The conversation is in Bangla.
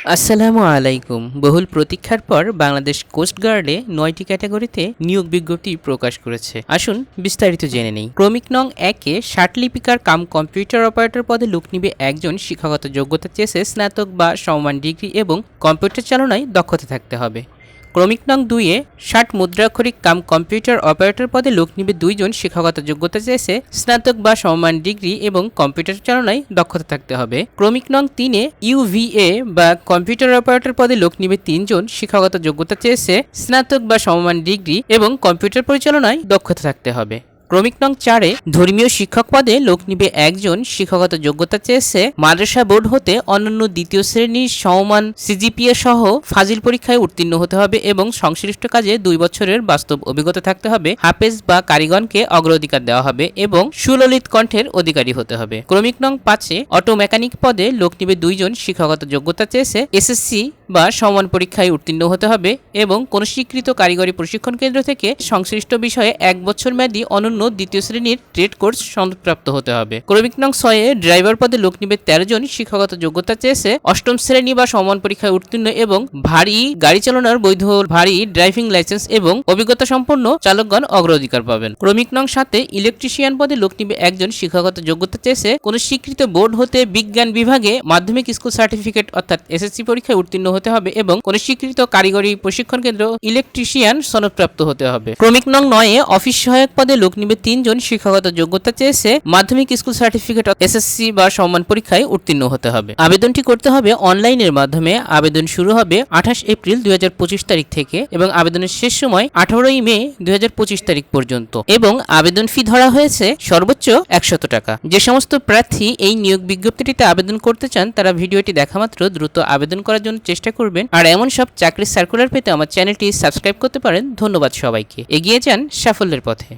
আসসালামু আলাইকুম। বহুল প্রতীক্ষার পর বাংলাদেশ কোস্ট গার্ডে নয়টি ক্যাটাগরিতে নিয়োগ বিজ্ঞপ্তি প্রকাশ করেছে। আসুন বিস্তারিত জেনে নেই। ক্রমিক নং একে লিপিকার কাম কম্পিউটার অপারেটর পদে লোক নিবে একজন শিক্ষাগত যোগ্যতা চেয়েছে স্নাতক বা সমমান ডিগ্রি এবং কম্পিউটার চালনায় দক্ষতা থাকতে হবে। ক্রমিক নং দুইয়ে ষাট মুদ্রাক্ষরিক কাম কম্পিউটার অপারেটর পদে লোক নিবে দুইজন শিক্ষাগত যোগ্যতা চেয়েছে, স্নাতক বা সমমান ডিগ্রি এবং কম্পিউটার চালনায় দক্ষতা থাকতে হবে। ক্রমিক নং তিনে ইউভিএ বা কম্পিউটার অপারেটর পদে লোক নিবে তিনজন শিক্ষাগত যোগ্যতা চেয়েছে, স্নাতক বা সমমান ডিগ্রি এবং কম্পিউটার পরিচালনায় দক্ষতা থাকতে হবে। ক্রমিক নং চারে ধর্মীয় শিক্ষক পদে লোক নিবে একজন শিক্ষাগত যোগ্যতা চেয়েছে। মাদ্রাসা বোর্ড হতে অন্যান্য দ্বিতীয় শ্রেণির সমমান সিজিপিএ সহ ফাজিল পরীক্ষায় উত্তীর্ণ হতে হবে এবং সংশ্লিষ্ট কাজে দুই বছরের বাস্তব অভিজ্ঞতা থাকতে হবে। হাফেজ বা কারিগণকে অগ্রাধিকার দেওয়া হবে এবং সুললিত কণ্ঠের অধিকারী হতে হবে। ক্রমিক নং পাঁচে অটো মেকানিক পদে লোক নিবে দুইজন শিক্ষাগত যোগ্যতা চেয়েছে। এসএসসি বা সমান পরীক্ষায় উত্তীর্ণ হতে হবে এবং কোন স্বীকৃত কারিগরি প্রশিক্ষণ কেন্দ্র থেকে সংশ্লিষ্ট বিষয়ে এক বছর মেয়াদী অনন্য দ্বিতীয় শ্রেণির ট্রেড কোর্স সনদপ্রাপ্ত হতে হবে। ক্রমিক নং ছয়ে ড্রাইভার পদে লোক নিবে তেরো জন, শিক্ষাগত যোগ্যতা চেয়েছে অষ্টম শ্রেণি বা সমান পরীক্ষায় উত্তীর্ণ এবং ভারী গাড়ি চালানোর বৈধ, ভারী ড্রাইভিং লাইসেন্স এবং অভিজ্ঞতা সম্পন্ন চালকগণ অগ্রাধিকার পাবেন। ক্রমিক নং সাথে ইলেকট্রিশিয়ান পদে লোক নিবে একজন, শিক্ষাগত যোগ্যতা চেয়েছে কোন স্বীকৃত বোর্ড হতে বিজ্ঞান বিভাগে মাধ্যমিক স্কুল সার্টিফিকেট অর্থাৎ এসএসসি পরীক্ষায় উত্তীর্ণ হতে হবে এবং কোন স্বীকৃত কারিগরি প্রশিক্ষণ কেন্দ্র ইলেকট্রিশিয়ান সনদপ্রাপ্ত হতে হবে। ক্রমিক নং নয়ে অফিস সহায়ক পদে লোক নিবে তিনজন শিক্ষাগত যোগ্যতা চেয়েছে মাধ্যমিক স্কুল সার্টিফিকেট এসএসসি বা সম্মান পরীক্ষায় উত্তীর্ণ হতে হবে। আবেদনটি করতে হবে অনলাইনের মাধ্যমে। আবেদন শুরু হবে আঠাশ এপ্রিল দুই হাজার পঁচিশ তারিখ থেকে এবং আবেদনের শেষ সময় আঠারোই মে দুই হাজার পঁচিশ তারিখ পর্যন্ত এবং আবেদন ফি ধরা হয়েছে সর্বোচ্চ একশত টাকা। যে সমস্ত প্রার্থী এই নিয়োগ বিজ্ঞপ্তিটিতে আবেদন করতে চান তারা ভিডিওটি দেখা মাত্র। দ্রুত আবেদন করার জন্য চেষ্টা করবেন। আর এমন সব চাকরির সার্কুলার পেতে আমার চ্যানেলটি সাবস্ক্রাইব করতে পারেন। ধন্যবাদ সবাইকে। এগিয়ে যান সাফল্যের পথে।